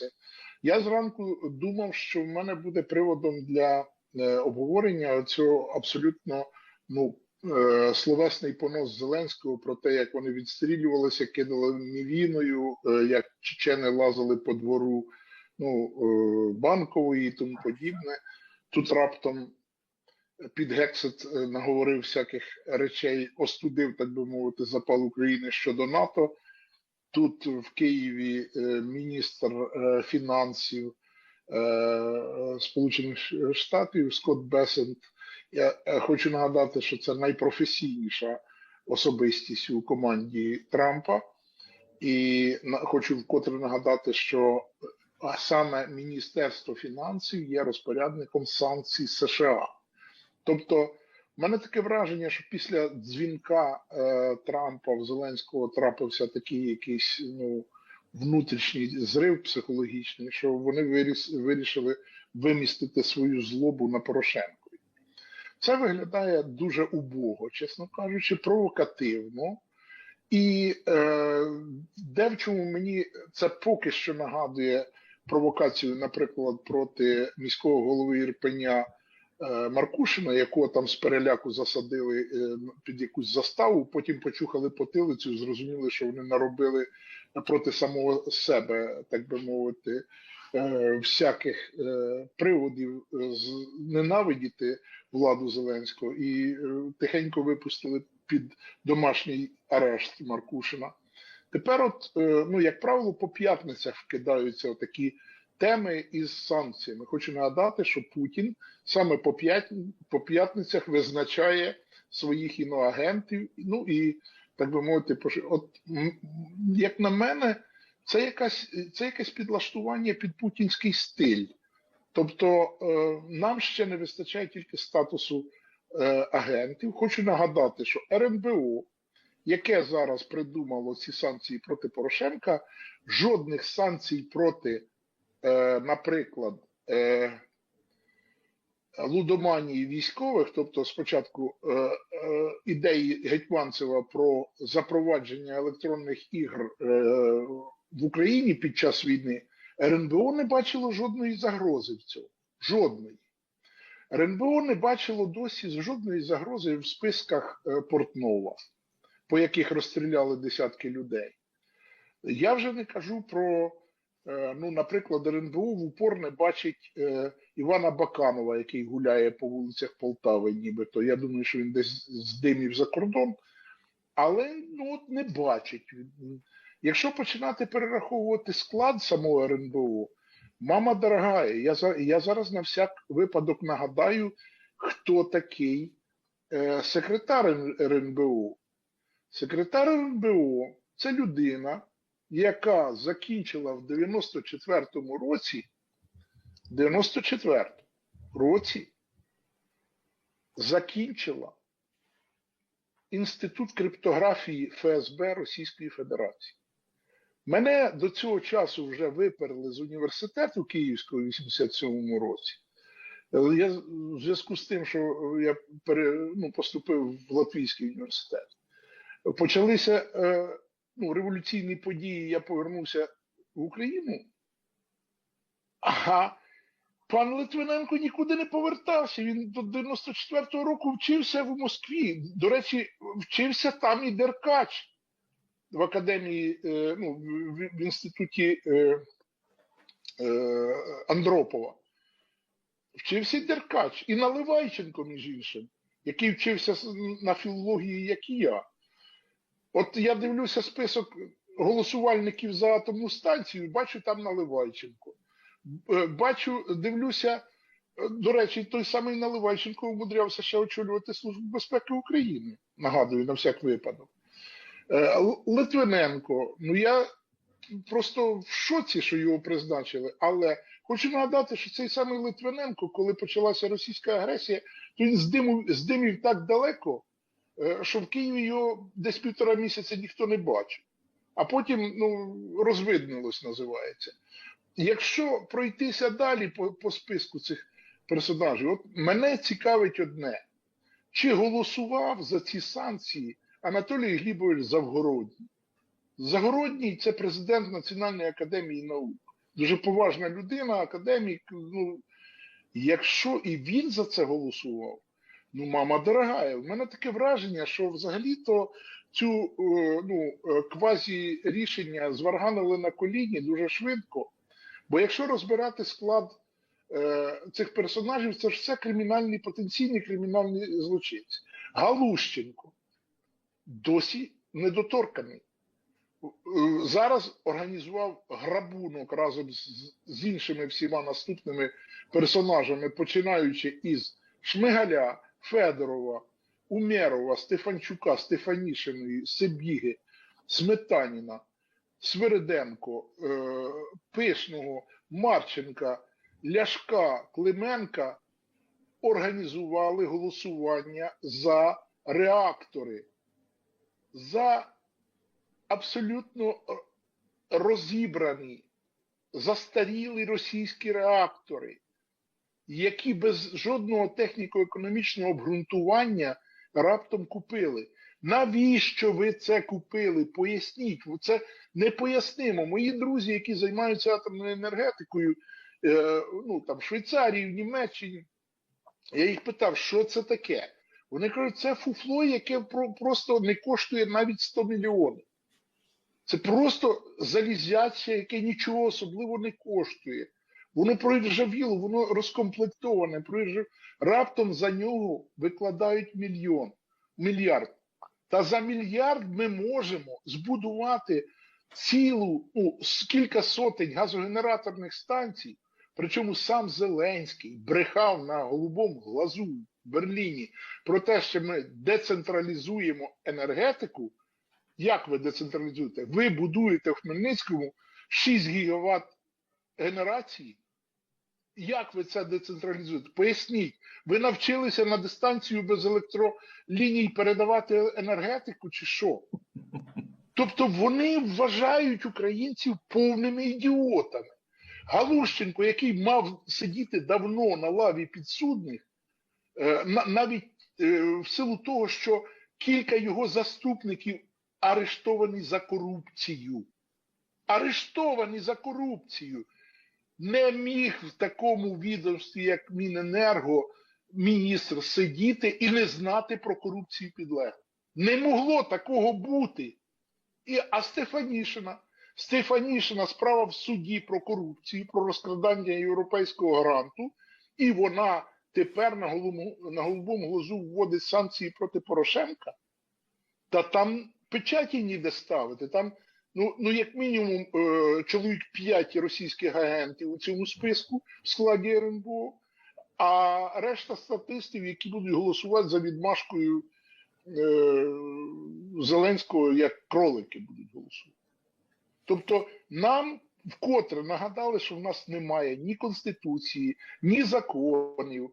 це. Я зранку думав, що в мене буде приводом для е, обговорення цього абсолютно ну, е, словесний понос Зеленського про те, як вони відстрілювалися, кидали мівіною, е, як чечени лазили по двору ну, банкової і тому подібне. Тут раптом під Гексет наговорив всяких речей, остудив, так би мовити, запал України щодо НАТО. Тут в Києві е, міністр е, фінансів Сполучених Штатів Скотт Бесент. Я хочу нагадати, що це найпрофесійніша особистість у команді Трампа, і хочу вкотре нагадати, що саме Міністерство фінансів є розпорядником санкцій США. Тобто, в мене таке враження, що після дзвінка е, Трампа в Зеленського трапився такий якийсь ну, внутрішній зрив психологічний, що вони виріс, вирішили вимістити свою злобу на Порошенко. Це виглядає дуже убого, чесно кажучи, провокативно. І е, де в чому мені це поки що нагадує провокацію, наприклад, проти міського голови Ірпеня Маркушина, якого там з переляку засадили е, під якусь заставу, потім почухали потилицю, зрозуміли, що вони наробили проти самого себе, так би мовити, е, всяких приводів ненавидіти владу Зеленського і тихенько випустили під домашній арешт Маркушина. Тепер, от, ну як правило, по п'ятницях вкидаються такі теми із санкціями. Хочу нагадати, що Путін саме по п'ят... по п'ятницях визначає своїх іноагентів. Ну і так би мовити, от як на мене, це якась це якесь підлаштування під путінський стиль. Тобто е, нам ще не вистачає тільки статусу е, агентів. Хочу нагадати, що РНБО, яке зараз придумало ці санкції проти Порошенка, жодних санкцій проти Е, наприклад, е, лудоманії військових, тобто спочатку е, ідеї Гетьманцева про запровадження електронних ігр в Україні під час війни, РНБО не бачило жодної загрози в цьому. Жодної. РНБО не бачило досі жодної загрози в списках Портнова, по яких розстріляли десятки людей. Я вже не кажу про ну, наприклад, РНБУ в упор не бачить е, Івана Баканова, який гуляє по вулицях Полтави, нібито. Я думаю, що він десь здимів за кордон, але ну, от не бачить. Якщо починати перераховувати склад самого РНБУ, мама дорога, я я зараз на всяк випадок нагадаю, хто такий е, секретар РНБУ. Секретар РНБУ це людина яка закінчила в 94-му році, 94 році закінчила Інститут криптографії ФСБ Російської Федерації. Мене до цього часу вже виперли з університету Київського у 87-му році. Я в зв'язку з тим, що я ну, поступив в Латвійський університет, почалися е, ну, революційні події я повернувся в Україну, а пан Литвиненко нікуди не повертався. Він до 94-го року вчився в Москві. До речі, вчився там і Деркач в академії, е, ну, в інституті е, е, Андропова. Вчився і Деркач і Наливайченко, між іншим, який вчився на філології, як і я. От я дивлюся список голосувальників за атомну станцію, бачу там Наливайченко. Бачу, дивлюся, е, до речі, той самий Наливайченко умудрявся ще очолювати Службу безпеки України. Нагадую, на всяк випадок. Е, Литвиненко, ну я просто в шоці, що його призначили, але хочу нагадати, що цей самий Литвиненко, коли почалася російська агресія, то він здимів, здимів так далеко. Е, що в Києві його десь півтора місяця ніхто не бачив, а потім ну, розвиднилось, називається. Якщо пройтися далі по, по списку цих персонажів, от мене цікавить одне: чи голосував за ці санкції Анатолій Глібович Завгородній? Загородній це президент Національної академії наук. дуже поважна людина, академік. Ну, якщо і він за це голосував, ну, мама дорогая, в мене таке враження, що взагалі-то цю е, ну, е, квазі рішення зварганили на коліні дуже швидко. Бо якщо розбирати склад е, цих персонажів, це ж все кримінальні, потенційні кримінальні злочинці. Галущенко досі недоторканий. Е, Зараз організував грабунок разом з, з іншими всіма наступними персонажами, починаючи із Шмигаля, Федорова, Умєрова, Стефанчука, Стефанішиної, Себіги, Сметаніна, Свириденко, е, Пишного, Марченка, Ляшка, Клименка організували голосування за реактори, за абсолютно розібрані, застарілі російські реактори, які без жодного техніко-економічного обґрунтування раптом купили. Навіщо ви це купили? Поясніть, це непояснимо. Мої друзі, які займаються атомною енергетикою, е, ну там в Швейцарії, в Німеччині, я їх питав, що це таке? Вони кажуть, це фуфло, яке про- просто не коштує навіть 100 мільйонів. Це просто залізяче, яке нічого особливо не коштує. Воно проіржавіло, воно розкомплектоване, проіржав... раптом за нього викладають мільйон, мільярд. Та за мільярд ми можемо збудувати цілу, ну, кілька сотень газогенераторних станцій, причому сам Зеленський брехав на голубому глазу в Берліні про те, що ми децентралізуємо енергетику. Як ви децентралізуєте? Ви будуєте в Хмельницькому 6 гігават генерації. Як ви це децентралізуєте? Поясніть, ви навчилися на дистанцію без електроліній передавати енергетику чи що? Тобто вони вважають українців повними ідіотами. Галущенко, який мав сидіти давно на лаві підсудних, е, навіть е, в силу того, що кілька його заступників арештовані за корупцію. Арештовані за корупцію. Не міг в такому відомстві, як Міненерго, міністр сидіти і не знати про корупцію підлеглих. Не могло такого бути. І, а Стефанішина, Стефанішина справа в суді про корупцію, про розкрадання європейського гранту, і вона тепер на голубому, на голубому глазу вводить санкції проти Порошенка. Та там печаті ніде ставити. Там, ну, ну як мінімум, е, чоловік 5 російських агентів у цьому списку в складі РНБО, а решта статистів, які будуть голосувати за відмашкою е, Зеленського, як кролики будуть голосувати. Тобто нам вкотре нагадали, що в нас немає ні конституції, ні законів,